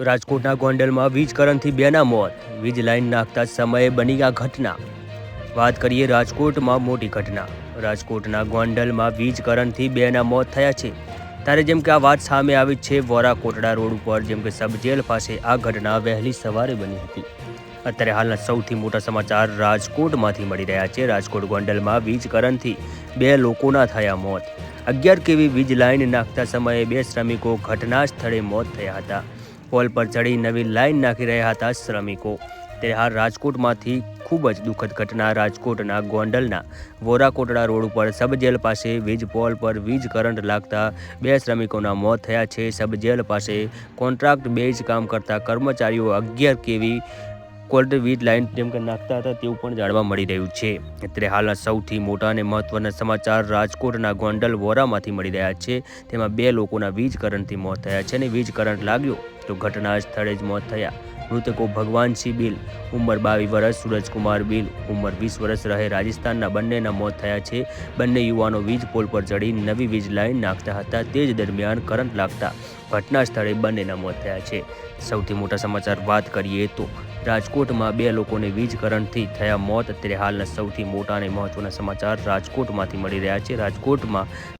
રાજકોટના ગોંડલમાં વીજ કરંટથી બેના મોત. વીજ લાઈન નાખતા સમયે બની આ ઘટના. વાત કરીએ રાજકોટમાં મોટી ઘટના. રાજકોટના ગોંડલમાં વીજ કરંટથી બેના મોત થયા છે. ત્યારે જેમ કે આ વાત સામે આવી છે વોરા કોટડા રોડ ઉપર, જેમ કે સબજેલ પાસે આ ઘટના વહેલી સવારે બની હતી. અત્યારે હાલના સૌથી મોટા સમાચાર રાજકોટમાંથી મળી રહ્યા છે. રાજકોટ ગોંડલમાં વીજ કરંટથી બે લોકોના થયા મોત. અગિયાર કેવી વીજ લાઈન નાખતા સમયે બે શ્રમિકો ઘટના સ્થળે મોત થયા હતા. પોલ પર ચડી નવી લાઈન નાખી રહ્યા હતા શ્રમિકો. ત્યારે હાલ રાજકોટમાંથી ખૂબ જ દુઃખદ ઘટના રાજકોટના ગોંડલના વોરાકોટડા રોડ ઉપર સબજેલ પાસે વીજ પોલ પર વીજ કરંટ લાગતા બે શ્રમિકોના મોત થયા છે. સબજેલ પાસે કોન્ટ્રાક્ટ બેઝ કામ કરતા કર્મચારીઓ અગિયાર કેવી કોલ્ડ વીજ લાઇન જેમ કે નાખતા હતા તેવું પણ જાણવા મળી રહ્યું છે. અત્યારે હાલના સૌથી મોટા અને મહત્વના સમાચાર રાજકોટના ગોંડલ વોરામાંથી મળી રહ્યા છે. તેમાં બે લોકોના વીજ કરંટથી મોત થયા છે અને વીજ કરંટ લાગ્યો તો ઘટના સ્થળે જ મોત થયા. મૃતકો ભગવાનસિંહ બિલ, ઉંમર બાવીસ વર્ષ, સૂરજકુમાર બિલ, ઉંમર વીસ વર્ષ રહે રાજસ્થાનના બંનેના મોત થયા છે. બંને યુવાનો વીજ પોલ પર ચડી નવી વીજ લાઇન નાખતા હતા. તે જ દરમિયાન કરંટ લાગતા ઘટના સ્થળે બંનેના મોત થયા છે. સૌથી મોટા સમાચાર વાત કરીએ તો રાજકોટમાં બે લોકોને વીજ કરંટથી થયા મોત. અત્યારે હાલના સૌથી મોટા અને મહત્વના સમાચાર રાજકોટમાંથી મળી રહ્યા છે. રાજકોટમાં